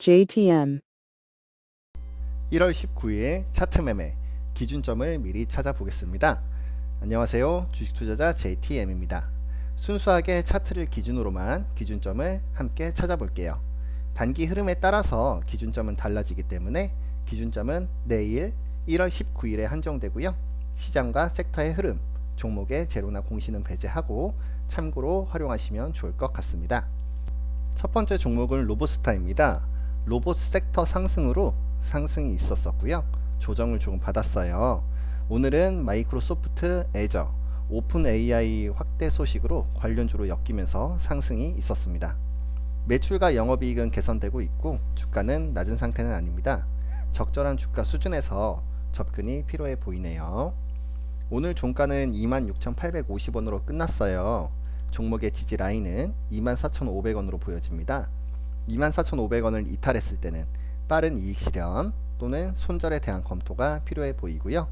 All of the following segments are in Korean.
JTM. 1월 19일 차트 매매 기준점을 미리 찾아보겠습니다. 안녕하세요. 주식 투자자 JTM입니다. 순수하게 차트를 기준으로만 기준점을 함께 찾아볼게요. 단기 흐름에 따라서 기준점은 달라지기 때문에 기준점은 내일 1월 19일에 한정되고요. 시장과 섹터의 흐름, 종목의 제로나 공시는 배제하고 참고로 활용하시면 좋을 것 같습니다. 첫 번째 종목은 로보스타입니다. 로봇 섹터 상승으로 상승이 있었었고요. 조정을 조금 받았어요. 오늘은 마이크로소프트 애저 오픈 AI 확대 소식으로 관련주로 엮이면서 상승이 있었습니다. 매출과 영업이익은 개선되고 있고 주가는 낮은 상태는 아닙니다. 적절한 주가 수준에서 접근이 필요해 보이네요. 오늘 종가는 26,850원으로 끝났어요. 종목의 지지 라인은 24,500원으로 보여집니다. 24,500원을 이탈했을 때는 빠른 이익 실현 또는 손절에 대한 검토가 필요해 보이고요.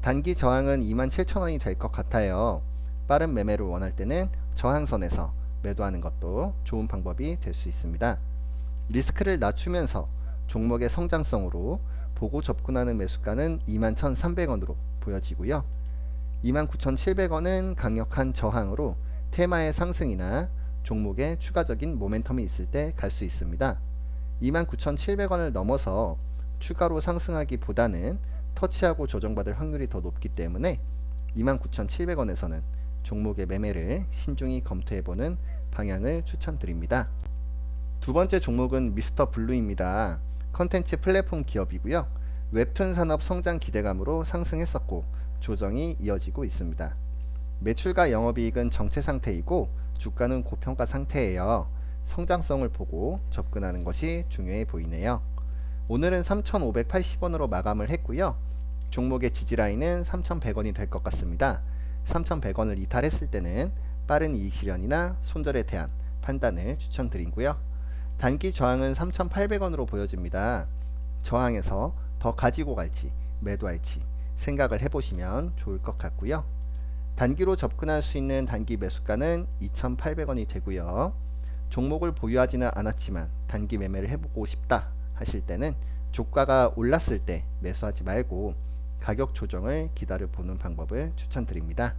단기 저항은 27,000원이 될 것 같아요. 빠른 매매를 원할 때는 저항선에서 매도하는 것도 좋은 방법이 될 수 있습니다. 리스크를 낮추면서 종목의 성장성으로 보고 접근하는 매수가는 21,300원으로 보여지고요. 29,700원은 강력한 저항으로 테마의 상승이나 종목에 추가적인 모멘텀이 있을 때 갈 수 있습니다. 29,700원을 넘어서 추가로 상승하기보다는 터치하고 조정받을 확률이 더 높기 때문에 29,700원에서는 종목의 매매를 신중히 검토해보는 방향을 추천드립니다. 두 번째 종목은 미스터 블루입니다. 컨텐츠 플랫폼 기업이고요. 웹툰 산업 성장 기대감으로 상승했었고 조정이 이어지고 있습니다. 매출과 영업이익은 정체 상태이고 주가는 고평가 상태예요. 성장성을 보고 접근하는 것이 중요해 보이네요. 오늘은 3,580원으로 마감을 했고요. 종목의 지지라인은 3,100원이 될 것 같습니다. 3,100원을 이탈했을 때는 빠른 이익 실현이나 손절에 대한 판단을 추천드리고요. 단기 저항은 3,800원으로 보여집니다. 저항에서 더 가지고 갈지 매도할지 생각을 해보시면 좋을 것 같고요. 단기로 접근할 수 있는 단기 매수가는 2,800원이 되고요. 종목을 보유하지는 않았지만 단기 매매를 해보고 싶다 하실 때는 조가가 올랐을 때 매수하지 말고 가격 조정을 기다려 보는 방법을 추천드립니다.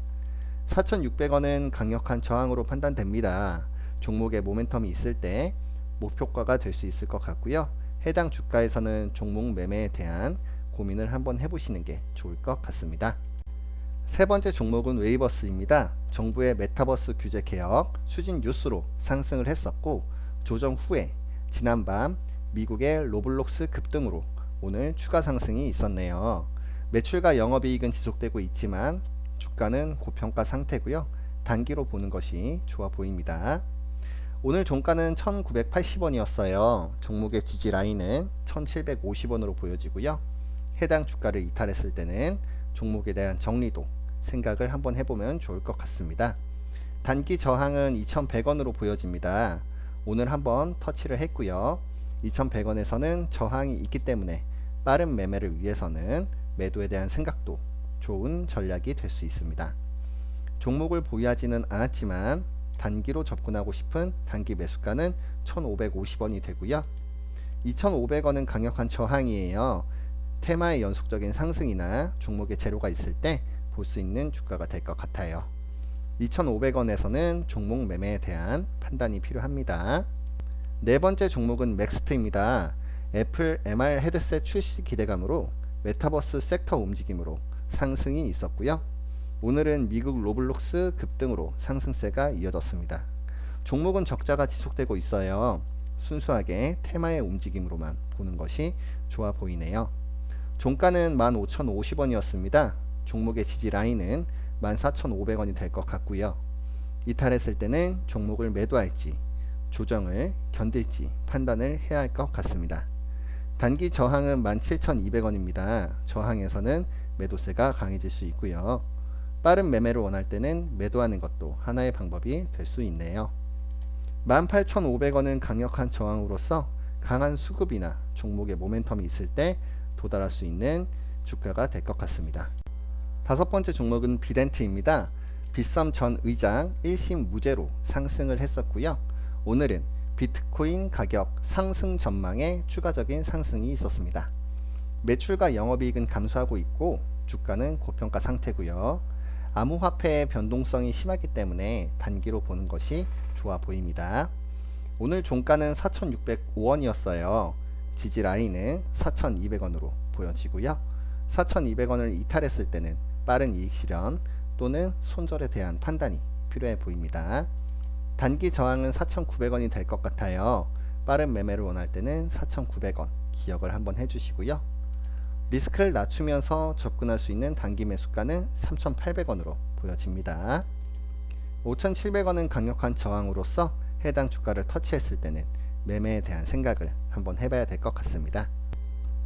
4,600원은 강력한 저항으로 판단됩니다. 종목의 모멘텀이 있을 때 목표가가 될 수 있을 것 같고요. 해당 주가에서는 종목 매매에 대한 고민을 한번 해보시는 게 좋을 것 같습니다. 세 번째 종목은 웨이버스입니다. 정부의 메타버스 규제 개혁 추진 뉴스로 상승을 했었고 조정 후에 지난밤 미국의 로블록스 급등으로 오늘 추가 상승이 있었네요. 매출과 영업이익은 지속되고 있지만 주가는 고평가 상태고요. 단기로 보는 것이 좋아 보입니다. 오늘 종가는 1980원이었어요. 종목의 지지 라인은 1750원으로 보여지고요. 해당 주가를 이탈했을 때는 종목에 대한 정리도 생각을 한번 해보면 좋을 것 같습니다. 단기 저항은 2100원으로 보여집니다. 오늘 한번 터치를 했고요. 2100원에서는 저항이 있기 때문에 빠른 매매를 위해서는 매도에 대한 생각도 좋은 전략이 될 수 있습니다. 종목을 보유하지는 않았지만 단기로 접근하고 싶은 단기 매수가는 1550원이 되고요. 2500원은 강력한 저항이에요. 테마의 연속적인 상승이나 종목의 제로가 있을 때 볼 수 있는 주가가 될 것 같아요. 2,500원에서는 종목 매매에 대한 판단이 필요합니다. 네 번째 종목은 맥스트입니다. 애플 MR 헤드셋 출시 기대감으로 메타버스 섹터 움직임으로 상승이 있었고요. 오늘은 미국 로블록스 급등으로 상승세가 이어졌습니다. 종목은 적자가 지속되고 있어요. 순수하게 테마의 움직임으로만 보는 것이 좋아 보이네요. 종가는 15,050원이었습니다. 종목의 지지 라인은 14,500원이 될 것 같고요. 이탈했을 때는 종목을 매도할지 조정을 견딜지 판단을 해야 할 것 같습니다. 단기 저항은 17,200원입니다. 저항에서는 매도세가 강해질 수 있고요. 빠른 매매를 원할 때는 매도하는 것도 하나의 방법이 될 수 있네요. 18,500원은 강력한 저항으로서 강한 수급이나 종목의 모멘텀이 있을 때 도달할 수 있는 주가가 될 것 같습니다. 다섯 번째 종목은 비덴트입니다. 빗썸 전 의장 1심 무죄로 상승을 했었고요. 오늘은 비트코인 가격 상승 전망에 추가적인 상승이 있었습니다. 매출과 영업이익은 감소하고 있고 주가는 고평가 상태고요. 암호화폐의 변동성이 심하기 때문에 단기로 보는 것이 좋아 보입니다. 오늘 종가는 4,605원이었어요. 지지 라인은 4,200원으로 보여지고요. 4,200원을 이탈했을 때는 빠른 이익 실현 또는 손절에 대한 판단이 필요해 보입니다. 단기 저항은 4,900원이 될 것 같아요. 빠른 매매를 원할 때는 4,900원 기억을 한번 해주시고요. 리스크를 낮추면서 접근할 수 있는 단기 매수가는 3,800원으로 보여집니다. 5,700원은 강력한 저항으로서 해당 주가를 터치했을 때는 매매에 대한 생각을 한번 해봐야 될 것 같습니다.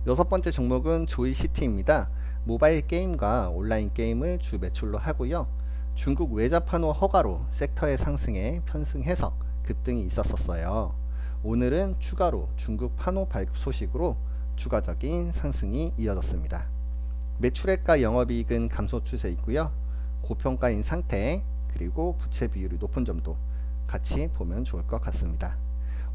여섯 번째 종목은 조이시티입니다. 모바일 게임과 온라인 게임을 주 매출로 하고요. 중국 외자판호 허가로 섹터의 상승에 편승해서 급등이 있었었어요. 오늘은 추가로 중국 판호 발급 소식으로 추가적인 상승이 이어졌습니다. 매출액과 영업이익은 감소 추세 있고요. 고평가인 상태 그리고 부채 비율이 높은 점도 같이 보면 좋을 것 같습니다.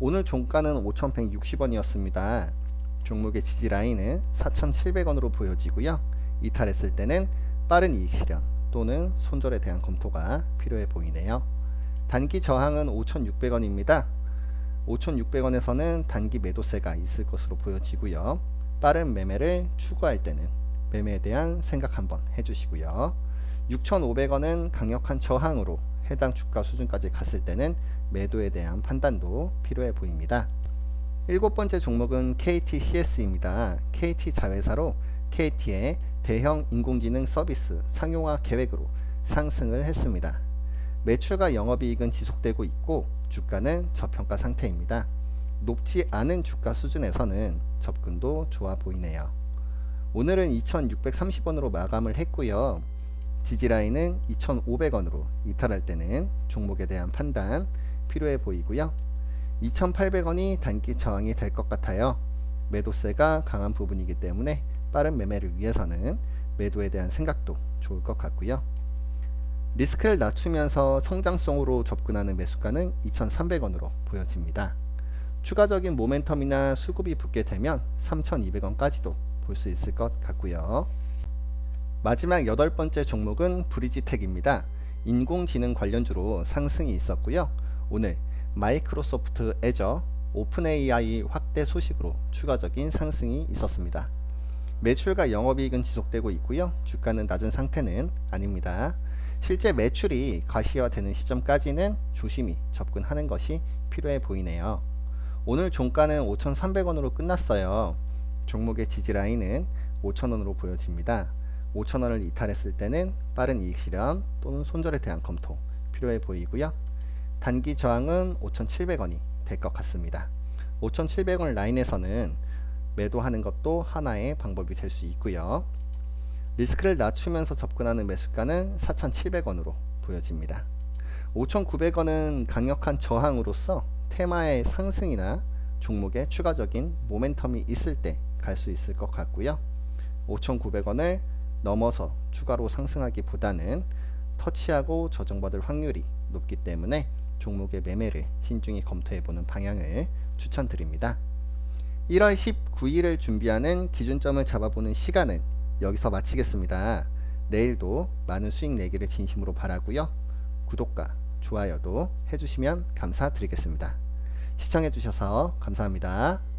오늘 종가는 5,160원이었습니다. 종목의 지지 라인은 4,700원으로 보여지고요. 이탈했을 때는 빠른 이익 실현 또는 손절에 대한 검토가 필요해 보이네요. 단기 저항은 5,600원입니다. 5,600원에서는 단기 매도세가 있을 것으로 보여지고요. 빠른 매매를 추구할 때는 매매에 대한 생각 한번 해주시고요. 6,500원은 강력한 저항으로 해당 주가 수준까지 갔을 때는 매도에 대한 판단도 필요해 보입니다. 일곱 번째 종목은 KTCS입니다. KT 자회사로 KT의 대형 인공지능 서비스 상용화 계획으로 상승을 했습니다. 매출과 영업이익은 지속되고 있고 주가는 저평가 상태입니다. 높지 않은 주가 수준에서는 접근도 좋아 보이네요. 오늘은 2,630원으로 마감을 했고요. 지지라인은 2,500원으로 이탈할 때는 종목에 대한 판단 필요해 보이고요. 2,800원이 단기 저항이 될 것 같아요. 매도세가 강한 부분이기 때문에 빠른 매매를 위해서는 매도에 대한 생각도 좋을 것 같고요. 리스크를 낮추면서 성장성으로 접근하는 매수가는 2,300원으로 보여집니다. 추가적인 모멘텀이나 수급이 붙게 되면 3,200원까지도 볼 수 있을 것 같고요. 마지막 여덟 번째 종목은 브리지텍입니다. 인공지능 관련주로 상승이 있었고요. 오늘 마이크로소프트 애저 오픈 AI 확대 소식으로 추가적인 상승이 있었습니다. 매출과 영업이익은 지속되고 있고요. 주가는 낮은 상태는 아닙니다. 실제 매출이 가시화되는 시점까지는 조심히 접근하는 것이 필요해 보이네요. 오늘 종가는 5,300원으로 끝났어요. 종목의 지지 라인은 5,000원으로 보여집니다. 5,000원을 이탈했을 때는 빠른 이익 실현 또는 손절에 대한 검토 필요해 보이고요. 단기 저항은 5,700원이 될 것 같습니다. 5,700원 라인에서는 매도하는 것도 하나의 방법이 될 수 있고요. 리스크를 낮추면서 접근하는 매수가는 4,700원으로 보여집니다. 5,900원은 강력한 저항으로서 테마의 상승이나 종목의 추가적인 모멘텀이 있을 때 갈 수 있을 것 같고요. 5,900원을 넘어서 추가로 상승하기보다는 터치하고 저정받을 확률이 높기 때문에 종목의 매매를 신중히 검토해보는 방향을 추천드립니다. 1월 19일을 준비하는 기준점을 잡아보는 시간은 여기서 마치겠습니다. 내일도 많은 수익 내기를 진심으로 바라고요. 구독과 좋아요도 해주시면 감사드리겠습니다. 시청해주셔서 감사합니다.